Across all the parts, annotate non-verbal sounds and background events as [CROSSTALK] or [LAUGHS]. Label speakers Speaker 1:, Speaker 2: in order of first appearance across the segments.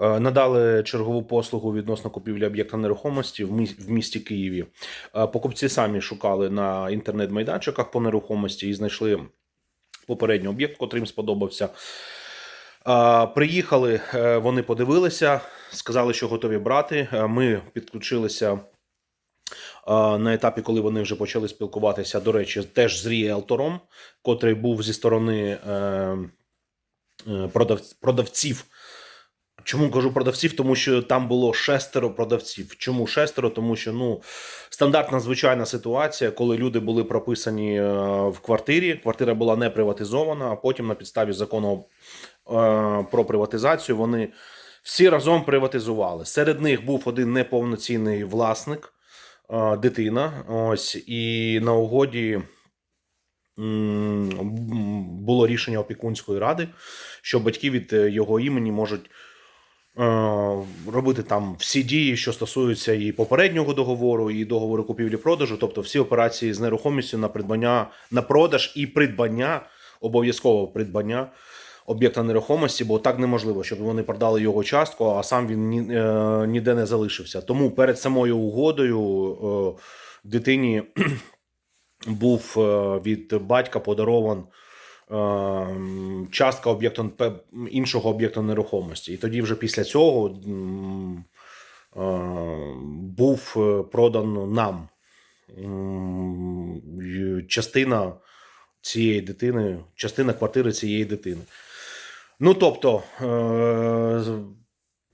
Speaker 1: Е, Надали чергову послугу відносно купівлі об'єкта нерухомості в місті Києві. Е, Покупці самі шукали на інтернет-майданчиках по нерухомості і знайшли попередній об'єкт, котрий їм сподобався. Е, Приїхали, вони подивилися, сказали, що готові брати. Ми підключилися на етапі, коли вони вже почали спілкуватися, до речі, теж з ріелтором, котрий був зі сторони продав- продавців. Чому кажу продавців? Тому що там було шестеро продавців. Чому шестеро? Тому що ну стандартна звичайна ситуація, коли люди були прописані е, в квартирі. Квартира була не приватизована, а потім на підставі закону е, про приватизацію вони всі разом приватизували. Серед них був один неповноцінний власник, е, дитина. Ось і на угоді. Було рішення опікунської ради, що батьки від його імені можуть робити там всі дії, що стосуються і попереднього договору, і договору купівлі-продажу, тобто всі операції з нерухомістю на придбання, на продаж і придбання, обов'язково придбання об'єкта нерухомості, бо так неможливо, щоб вони продали його частку, а сам він ні, е, ніде не залишився. Тому перед самою угодою е, дитині [CLEARS THROAT] був е, від батька подарован е, частка об'єкту іншого об'єкту нерухомості. І тоді, вже після цього е, був е, продан нам частина цієї дитини, частина квартири цієї дитини. Ну тобто. е,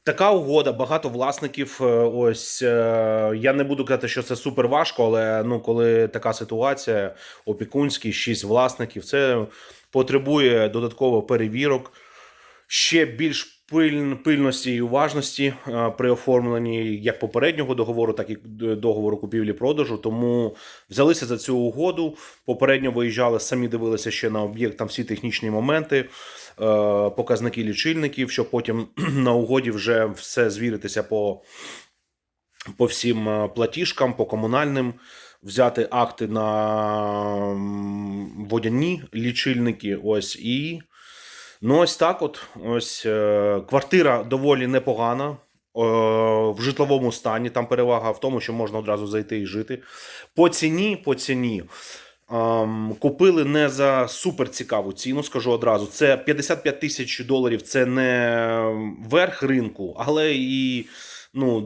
Speaker 1: Така угода, багато власників. Ось я не буду казати, що це супер важко, але ну, коли така ситуація, опікунський, шість власників, це потребує додатково перевірок, ще більш пиль, пильності і уважності е, при оформленні як попереднього договору, так і договору купівлі-продажу. Тому взялися за цю угоду. Попередньо виїжджали, самі дивилися ще на об'єкт, там всі технічні моменти, е, показники лічильників, щоб потім [CLEARS THROAT] на угоді вже все звіритися по, по всім е, платіжкам, по комунальним. Взяти акти на водяні лічильники. Ось і ну ось так. От ось е, квартира доволі непогана. е, В житловому стані там перевага в тому, що можна одразу зайти і жити. По ціні, по ціні. Ем, купили не за супер цікаву ціну, скажу одразу. Це 55 тисяч доларів. Це не верх ринку, але і ну,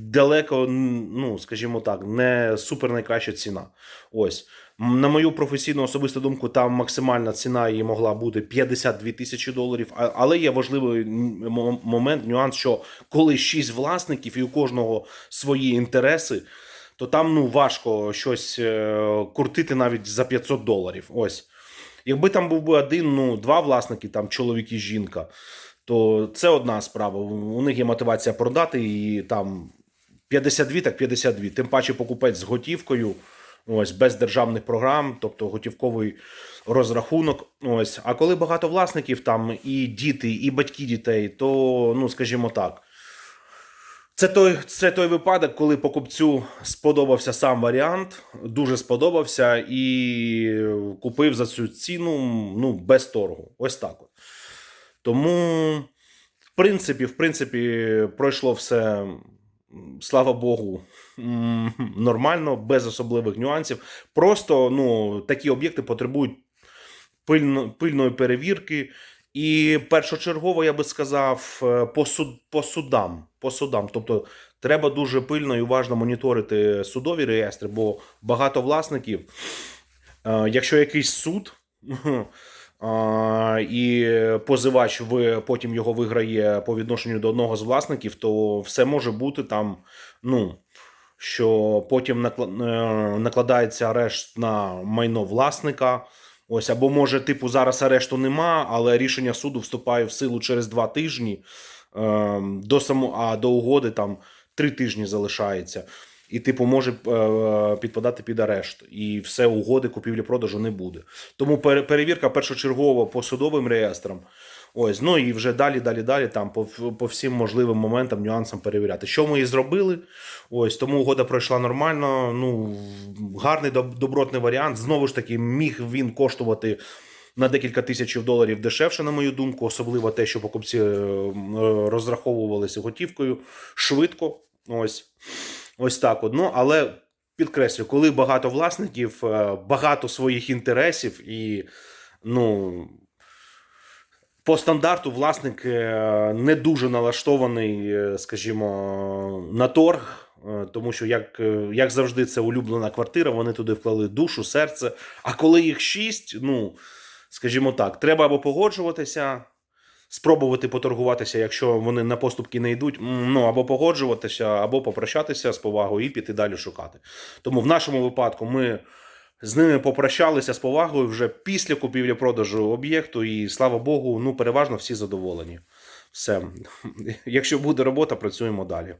Speaker 1: далеко, ну, скажімо так, не супер найкраща ціна. Ось. На мою професійну особисту думку, там максимальна ціна її могла бути 52 тисячі доларів. Але є важливий момент, нюанс, що коли 6 власників і у кожного свої інтереси, то там ну, важко щось е, крутити навіть за 500 доларів. Ось. Якби там був би один, ну, два власники, там чоловік і жінка, то це одна справа. У них є мотивація продати і там 52, так 52. Тим паче покупець з готівкою, ось без державних програм, тобто готівковий розрахунок. Ось. А коли багато власників, там і діти, і батьки дітей, то, ну, скажімо так. Це той, це той випадок, коли покупцю сподобався сам варіант, дуже сподобався і купив за цю ціну ну, без торгу. Ось так. Тому, в принципі, в принципі, пройшло все, слава Богу, нормально, без особливих нюансів. Просто ну, такі об'єкти потребують пильно, пильної перевірки. І першочергово, я би сказав, е, по, суд, по судам. По судам. Тобто треба дуже пильно і уважно моніторити судові реєстри, бо багато власників, е, якщо якийсь суд. І позивач ви потім його виграє по відношенню до одного з власників, то все може бути там, ну, що потім е, накладається арешт на майно власника. Ось, або може, типу, зараз арешту нема, але рішення суду вступає в силу через два тижні. Е, до само, а до угоди там три тижні залишається. І, типу, може е, підпадати під арешт. І все угоди купівлі-продажу не буде. Тому перевірка першочергово по судовим реєстрам. Ось, ну і вже далі, далі, далі, там по, по всім можливим моментам, нюансам перевіряти. Що ми і зробили. Ось тому угода пройшла нормально. Ну гарний добротний варіант. Знову ж таки, міг він коштувати на декілька тисяч доларів дешевше, на мою думку, особливо те, що покупці е, е, розраховувалися готівкою швидко. Ось ось так. от. Ну, але підкреслю, коли багато власників, е, багато своїх інтересів і ну. По стандарту власник е, не дуже налаштований, е, скажімо, на торг, тому що, як, як завжди, це улюблена квартира, вони туди вклали душу, серце. А коли їх шість, ну, скажімо так, треба або погоджуватися, спробувати поторгуватися, якщо вони на поступки не йдуть, ну, або погоджуватися, або попрощатися з повагою і піти далі шукати. Тому в нашому випадку ми з ними попрощалися з повагою вже після купівлі-продажу об'єкту, і слава Богу, ну переважно всі задоволені. Все. [LAUGHS] Якщо буде робота, працюємо далі.